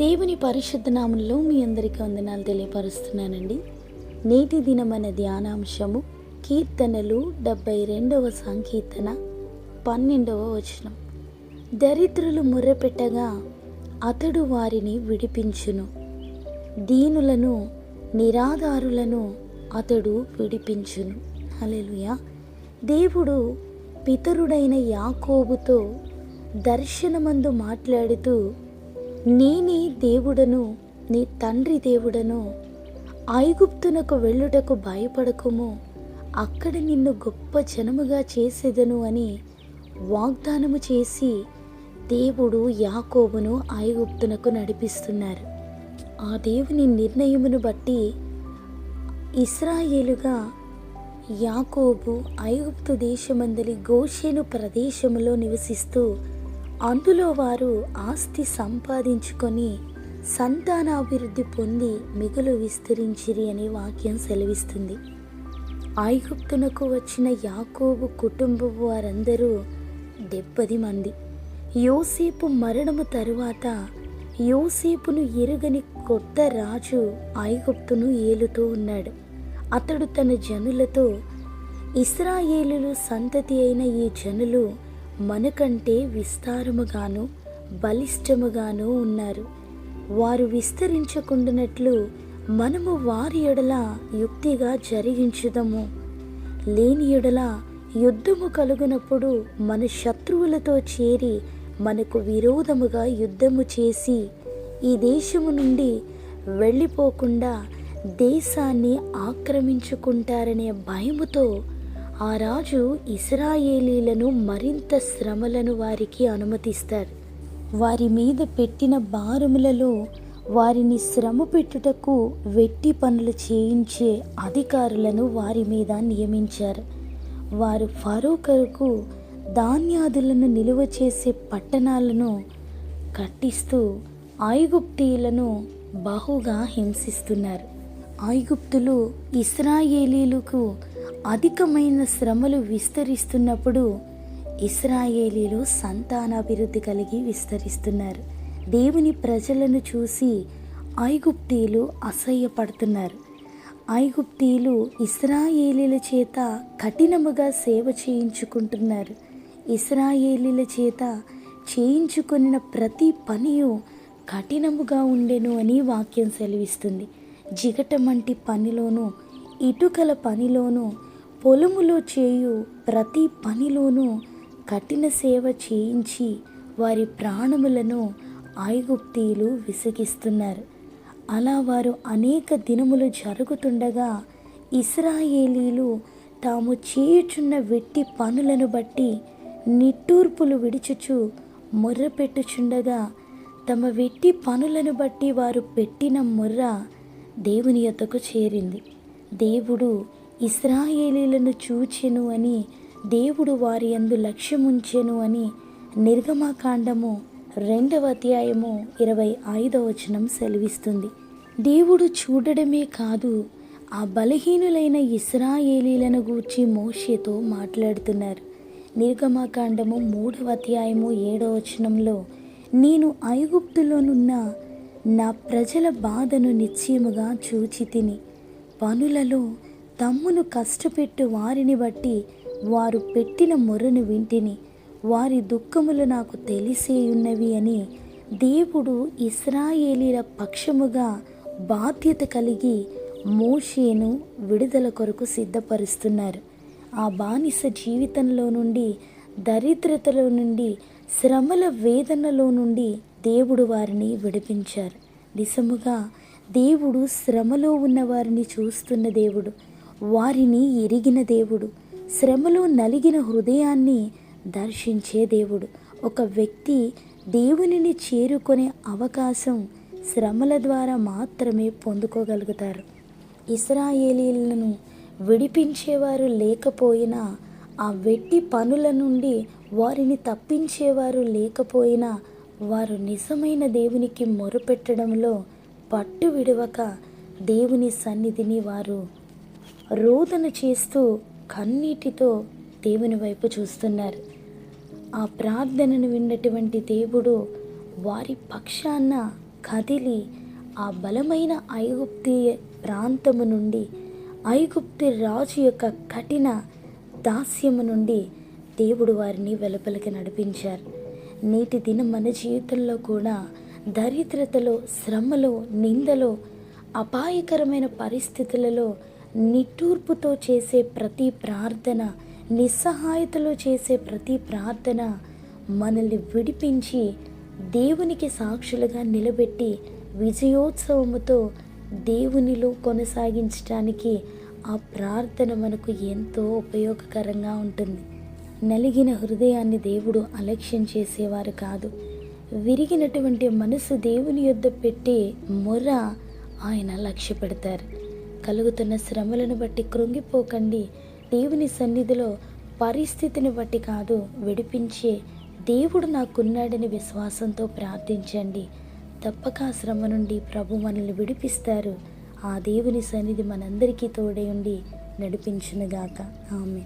దేవుని పరిశుద్ధ నామంలో మీ అందరికీ వందనాలు తెలియపరుస్తున్నానండి. నేటి దినమైన ధ్యానాంశము కీర్తనలు డెబ్బై రెండవ సంకీర్తన పన్నెండవ వచనం. దరిద్రులు ముర్రపెట్టగా అతడు వారిని విడిపించును. దీనులను నిరాధారులను అతడు విడిపించును. అలెలుయా దేవుడు పితరుడైన యాకోబుతో దర్శనమందు మాట్లాడుతూ నేనే దేవుడను నీ తండ్రి దేవుడను. ఐగుప్తునకు వెళ్ళుటకు భయపడకుము. అక్కడ నిన్ను గొప్ప జనముగా చేసేదను అని వాగ్దానము చేసి దేవుడు యాకోబును ఐగుప్తునకు నడిపిస్తున్నారు. ఆ దేవుని నిర్ణయమును బట్టి ఇస్రాయేలుగా యాకోబు ఐగుప్తు దేశమందలి గోషేను ప్రదేశములో నివసిస్తూ అందులో వారు ఆస్తి సంపాదించుకొని సంతానాభివృద్ధి పొంది మిగులు విస్తరించిరి అని వాక్యం సెలవిస్తుంది. ఐగుప్తునకు వచ్చిన యాకోబు కుటుంబం వారందరూ డెబ్బది మంది. యోసేపు మరణము తరువాత యోసేపును ఎరుగని కొత్త రాజు ఐగుప్తును ఏలుతూ ఉన్నాడు. అతడు తన జనులతో ఇస్రాయేలులు సంతతి అయిన ఈ జనులు మనకంటే విస్తారముగాను బలిష్టముగాను ఉన్నారు. వారు విస్తరించకుండానట్లు మనము వారి ఎడల యుక్తిగా జరిగించుదము. లేని ఎడల యుద్ధము కలుగునప్పుడు మన శత్రువులతో చేరి మనకు విరోధముగా యుద్ధము చేసి ఈ దేశము నుండి వెళ్ళిపోకుండా దేశాన్ని ఆక్రమించుకుంటారనే భయముతో ఆ రాజు ఇస్రాయేలీలను మరింత శ్రమలను వారికి అనుమతిస్తారు. వారి మీద పెట్టిన భారములలో వారిని శ్రమ పెట్టుటకు వెట్టి పనులు చేయించే అధికారులను వారి మీద నియమించారు. వారు ఫరో కొరకు ధాన్యాదులను నిలువ చేసే పట్టణాలను కట్టిస్తూ ఐగుప్తీయులను బహుగా హింసిస్తున్నారు. ఐగుప్తులు ఇస్రాయేలీలకు అధికమైన శ్రమలు విస్తరిస్తున్నప్పుడు ఇస్రాయేలీలు సంతానాభివృద్ధి కలిగి విస్తరిస్తున్నారు. దేవుని ప్రజలను చూసి ఐగుప్తీలు అసహ్యపడుతున్నారు. ఐగుప్తీలు ఇస్రాయేలీల చేత కఠినముగా సేవ చేయించుకుంటున్నారు. ఇస్రాయేలీల చేత చేయించుకున్న ప్రతి పనియు కఠినముగా ఉండెను అని వాక్యం సెలవిస్తుంది. జిగటమంటి పనిలోనూ ఇటుకల పనిలోనూ పొలములో చేయు ప్రతి పనిలోనూ కఠిన సేవ చేయించి వారి ప్రాణములను ఐగుప్తీయులు విసిగిస్తున్నారు. అలా వారు అనేక దినములు జరుగుతుండగా ఇస్రాయేలీలు తాము చేయుచున్న వెట్టి పనులను బట్టి నిట్టూర్పులు విడుచుచు మొర్రపెట్టుచుండగా తమ వెట్టి పనులను బట్టి వారు పెట్టిన మొర్ర దేవుని యొద్దకు చేరింది. దేవుడు ఇస్రాయేలీలను చూచెను అని దేవుడు వారి యందు లక్ష్యముంచెను అని నిర్గమాకాండము రెండవ అధ్యాయము ఇరవై ఐదవ వచనం సెలవిస్తుంది. దేవుడు చూడడమే కాదు ఆ బలహీనులైన ఇస్రాయేలీలను గూర్చి మోషేతో మాట్లాడుతున్నారు. నిర్గమాకాండము మూడవ అధ్యాయము ఏడవ వచనంలో నేను ఐగుప్తులోనున్న నా ప్రజల బాధను నిశ్చయముగా చూచి తిని పనులలో తమ్మును కష్టపెట్టు వారిని బట్టి వారు పెట్టిన మొరను వింటిని. వారి దుఃఖములు నాకు తెలిసే ఉన్నవి అని దేవుడు ఇస్రాయేలీల పక్షముగా బాధ్యత కలిగి మోషేను విడుదల కొరకు సిద్ధపరుస్తున్నారు. ఆ బానిస జీవితంలో నుండి దరిద్రతలో నుండి శ్రమల వేదనలో నుండి దేవుడు వారిని విడిపించారు. నిజముగా దేవుడు శ్రమలో ఉన్న వారిని చూస్తున్న దేవుడు. వారిని ఎరిగిన దేవుడు శ్రమలో నలిగిన హృదయాన్ని దర్శించే దేవుడు. ఒక వ్యక్తి దేవునిని చేరుకునే అవకాశం శ్రమల ద్వారా మాత్రమే పొందుకోగలుగుతారు. ఇస్రాయేలీలను విడిపించేవారు లేకపోయినా ఆ వెట్టి పనుల నుండి వారిని తప్పించేవారు లేకపోయినా వారు నిజమైన దేవునికి మొరపెట్టడంలో పట్టు విడవక దేవుని సన్నిధిని వారు రోదన చేస్తూ కన్నీటితో దేవుని వైపు చూస్తున్నారు. ఆ ప్రార్థనను విన్నటువంటి దేవుడు వారి పక్షాన కదిలి ఆ బలమైన ఐగుప్తి ప్రాంతము నుండి ఐగుప్తి రాజు యొక్క కఠిన దాస్యము నుండి దేవుడు వారిని వెలుపలికి నడిపించారు. నేటి దినం మన జీవితంలో కూడా దరిద్రతలో శ్రమలో నిందలో అపాయకరమైన పరిస్థితులలో నిట్టూర్పుతో చేసే ప్రతి ప్రార్థన నిస్సహాయతలో చేసే ప్రతి ప్రార్థన మనల్ని విడిపించి దేవునికి సాక్షులుగా నిలబెట్టి విజయోత్సవముతో దేవునిలో కొనసాగించడానికి ఆ ప్రార్థన మనకు ఎంతో ఉపయోగకరంగా ఉంటుంది. నలిగిన హృదయాన్ని దేవుడు అలక్ష్యం చేసేవారు కాదు. విరిగినటువంటి మనసు దేవుని యొద్ద పెట్టే మొర ఆయన లక్ష్య పెడతారు కలుగుతున్న శ్రమలను బట్టి కృంగిపోకండి. దేవుని సన్నిధిలో పరిస్థితిని బట్టి కాదు విడిపించే దేవుడు నాకున్నాడని విశ్వాసంతో ప్రార్థించండి. తప్పక ఆ శ్రమ నుండి ప్రభు మనల్ని విడిపిస్తారు. ఆ దేవుని సన్నిధి మనందరికీ తోడై ఉండి నడిపించునుగాక. ఆమె